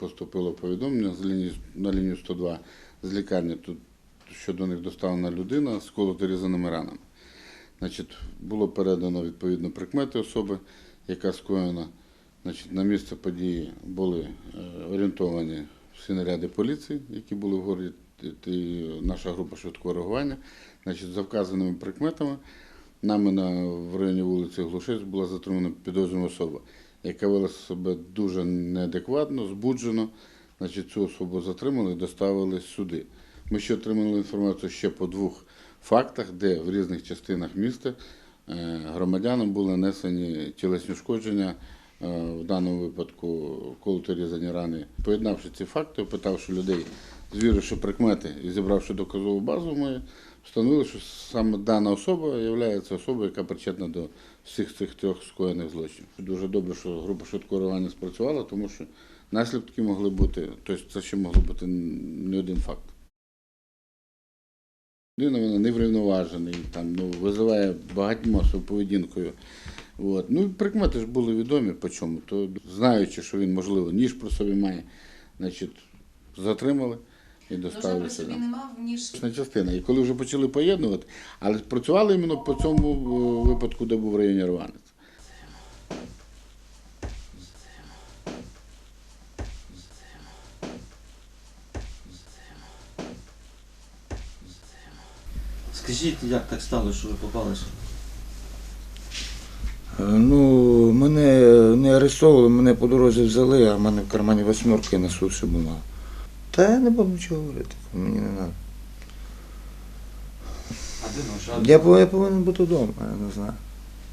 поступило повідомлення з лінії, на лінію 102 з лікарні, тут, що до них доставлена людина з колото-різаними ранами. Значить, було передано відповідно прикмети особи, яка скоєна. Значить, на місце події були е, орієнтовані всі наряди поліції, які були в городі, і наша група швидкого реагування. Значить, за вказаними прикметами нами на, в районі вулиці Глушець була затримана підозрювана особа, яка вела себе дуже неадекватно, збуджено. Значить, цю особу затримали доставили сюди. Ми ще отримали інформацію ще по двох фактах, де в різних частинах міста е, громадянам були нанесені тілесні ушкодження, е, в даному випадку колото різані рани. Поєднавши ці факти, опитавши людей, звіривши прикмети і зібравши доказову базу, ми встановили, що саме дана особа є особою, яка причетна до всіх цих трьох скоєних злочинів. Дуже добре, що група швидкого реагування спрацювала, тому що наслідки могли бути, тобто це ще могло бути не один факт. Людина вона неврівноважений, там, ну, визиває багатьма своєю поведінкою. От. Ну, прикмети ж були відомі по чому. То знаючи, що він, можливо, ніж про собі має, значить, затримали і доставили сюди. не мав, ніж частина. І коли вже почали поєднувати, але працювали іменно по цьому е, випадку, де був в районі Рванець. Скажіть, як так стало, що ви попали? Е, Ну, мене не арестовували, мене по дорозі взяли, а в мене в кармані восьмерки на суші була. Та я не буду нічого говорити, мені не треба. А де нож? Я, пов- я повинен бути вдома, я не знаю.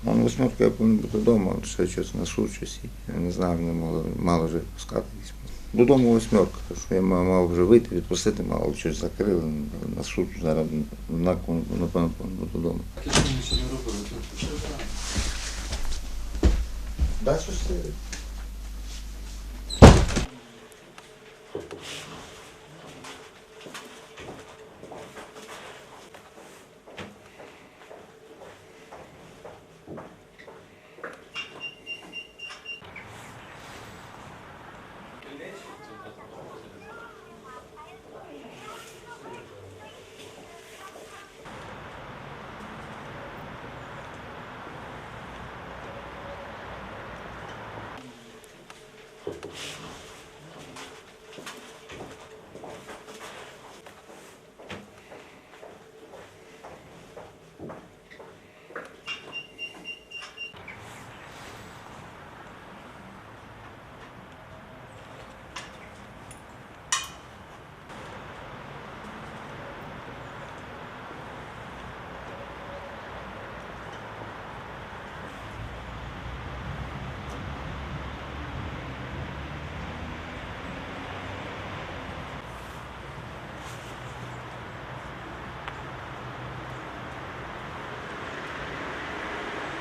Вон восьмерка, я повинен бути вдома, от ще щось на щось. Я не знаю, не мало, мало вже пускати. Додому восьмерка, тому що я мав, мав вже вийти, відпустити, мало щось закрили на суд зараз, напевно, напевно, додому. Таке що ми ще не робили. Да, щось це.